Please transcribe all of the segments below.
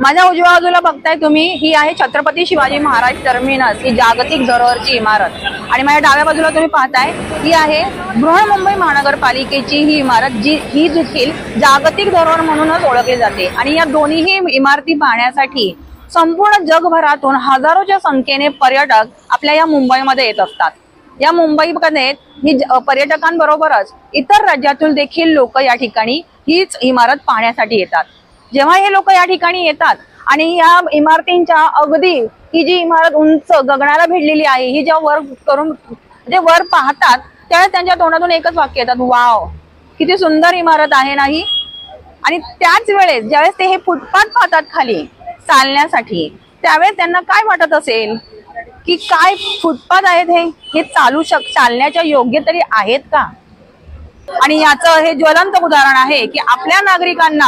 माझ्या उजव्या बाजूला बघताय तुम्ही ही आहे छत्रपती शिवाजी महाराज टर्मिनस ही जागतिक धरोहरची इमारत. आणि माझ्या डाव्या बाजूला तुम्ही पाहताय ही आहे बृहन्मुंबई महानगरपालिकेची ही इमारत जी ही देखील जागतिक धरोहर म्हणूनच ओळखली जाते. आणि या दोन्हीही इमारती पाहण्यासाठी संपूर्ण जगभरातून हजारोच्या संख्येने पर्यटक आपल्या या मुंबईमध्ये येत असतात. या मुंबईमध्ये ही ज- पर्यटकांबरोबरच इतर राज्यातून देखील लोक या ठिकाणी हीच इमारत पाहण्यासाठी येतात. जेव्हा हे लोक या ठिकाणी येतात आणि या इमारतींच्या अगदी ही जी इमारत उंच गगनाला भिडलेली आहे ही जेव्हा वर करून जे वर पाहतात त्यावेळेस त्यांच्या तोंडातून एकच वाक्य येतात वाव किती सुंदर इमारत आहे नाही आणि त्याच वेळेस ज्यावेळेस ते हे फुटपाथ पाहतात खाली चालण्यासाठी त्यावेळेस त्यांना काय वाटत असेल? की काय फुटपाथ आहेत हे? हे चालू शक चालण्याच्या योग्य तरी आहेत का? आणि याचं हे ज्वलंत उदाहरण आहे की आपल्या नागरिकांना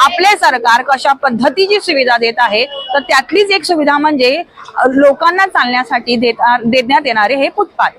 आपले सरकार कशा पद्धतीची सुविधा देत आहे तर त्यातलीच एक सुविधा म्हणजे लोकांना चालण्यासाठी देण्यात येणारे हे फुटपाथ.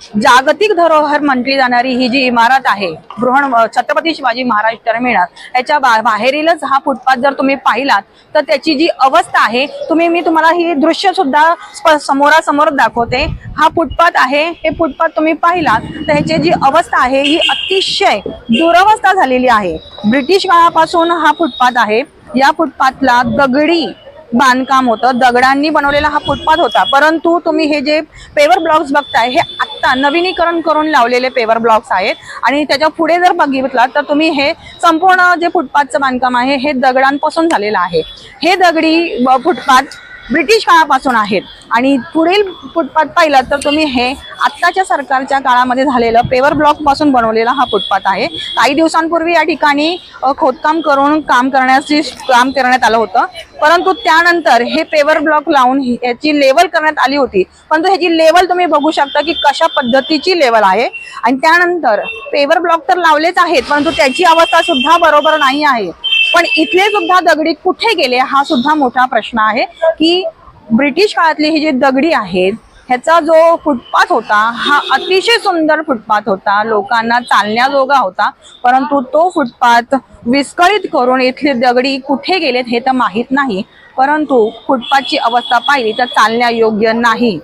जागतिक धरोहर म्हटली जाणारी ही जी इमारत आहे बृहण छत्रपती शिवाजी महाराज टर्मिनस याच्या बा- बाहेरीलच हा फुटपाथ जर तुम्ही पाहिलात तर त्याची जी अवस्था आहे तुम्ही मी तुम्हाला ही दृश्य सुद्धा समोरासमोर दाखवते. हा फुटपाथ आहे हे फुटपाथ तुम्ही पाहिलात तर ह्याची जी अवस्था आहे ही अतिशय दुरवस्था झालेली आहे. ब्रिटिश काळापासून हा फुटपाथ आहे. या फुटपाथला दगडी बांधकाम होतं. दगडांनी बनवलेला हा फुटपाथ होता. परंतु तुम्ही हे जे पेवर ब्लॉक्स बघताय हे आत्ता नवीनीकरण करून लावलेले पेवर ब्लॉक्स आहेत. आणि त्याच्या पुढे जर बघितलं तर तुम्ही हे संपूर्ण जे फुटपाथचं बांधकाम आहे हे दगडांपासून झालेलं आहे. हे दगडी फुटपाथ ब्रिटिश काळापासून आहेत. आणि पुढील फुटपाथ पाहिलं तर तुम्ही हे आत्ताच्या सरकारच्या काळामध्ये झालेलं पेवर ब्लॉकपासून बनवलेला हा फुटपाथ आहे. काही दिवसांपूर्वी या ठिकाणी खोदकाम करून काम करण्याची काम करण्यात आलं होतं. परंतु त्यानंतर हे पेवर ब्लॉक लावून याची लेवल करण्यात आली होती. परंतु ह्याची लेवल तुम्ही बघू शकता की कशा पद्धतीची लेवल आहे. आणि त्यानंतर पेवर ब्लॉक तर लावलेच आहेत परंतु त्याची अवस्था सुद्धा बरोबर नाही आहे. पण इथले सुद्धा दगडी कुठे गेले हा सुद्धा मोठा प्रश्न आहे की ब्रिटिश काळातली ही जी दगडी आहेत ह्याचा जो फुटपाथ होता हा अतिशय सुंदर फुटपाथ होता लोकांना चालण्याजोगा होता परंतु तो फुटपाथ विस्कळीत करून इथले दगडी कुठे गेलेत हे तर माहीत नाही परंतु फुटपाथची अवस्था पाहिली तर चालण्यायोग्य नाही.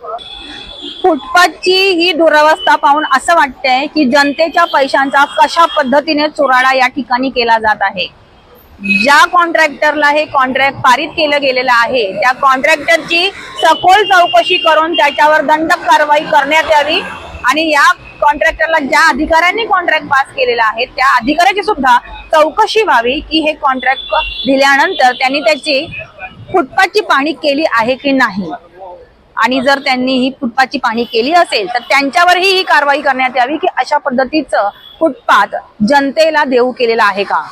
फुटपाथची ही दुरावस्था पाहून असं वाटतंय की जनतेच्या पैशांचा कशा पद्धतीने चुराडा या ठिकाणी केला जात आहे. ज्या कॉन्ट्रॅक्टरला हे कॉन्ट्रॅक्ट पारित केलं गेलेलं आहे त्या कॉन्ट्रॅक्टरची सखोल चौकशी करून त्याच्यावर दंडक कारवाई करण्यात यावी. आणि या कॉन्ट्रॅक्टरला ज्या अधिकाऱ्यांनी कॉन्ट्रॅक्ट पास केलेला आहे त्या अधिकाऱ्याची सुद्धा चौकशी व्हावी की हे कॉन्ट्रॅक्ट दिल्यानंतर त्यांनी त्याची फुटपाथची पाहणी केली आहे की नाही. आणि जर त्यांनी ही फुटपाथची पाहणी केली असेल तर त्यांच्यावरही ही कारवाई करण्यात यावी की अशा पद्धतीचं फुटपाथ जनतेला देऊ केलेला आहे का?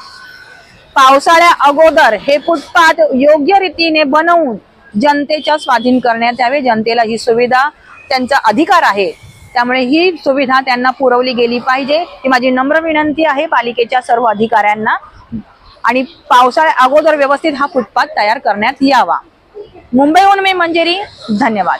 पावसाळ्या अगोदर हे फुटपाथ योग्य रीतीने बनवून जनतेच्या स्वाधीन करण्यात यावे. जनतेला ही सुविधा त्यांचा अधिकार आहे. त्यामुळे ही सुविधा त्यांना पुरवली गेली पाहिजे. ही माझी नम्र विनंती आहे पालिकेच्या सर्व अधिकाऱ्यांना. आणि पावसाळ्या अगोदर व्यवस्थित हा फुटपाथ तयार करण्यात यावा. मुंबईहून मी मंजेरी. धन्यवाद.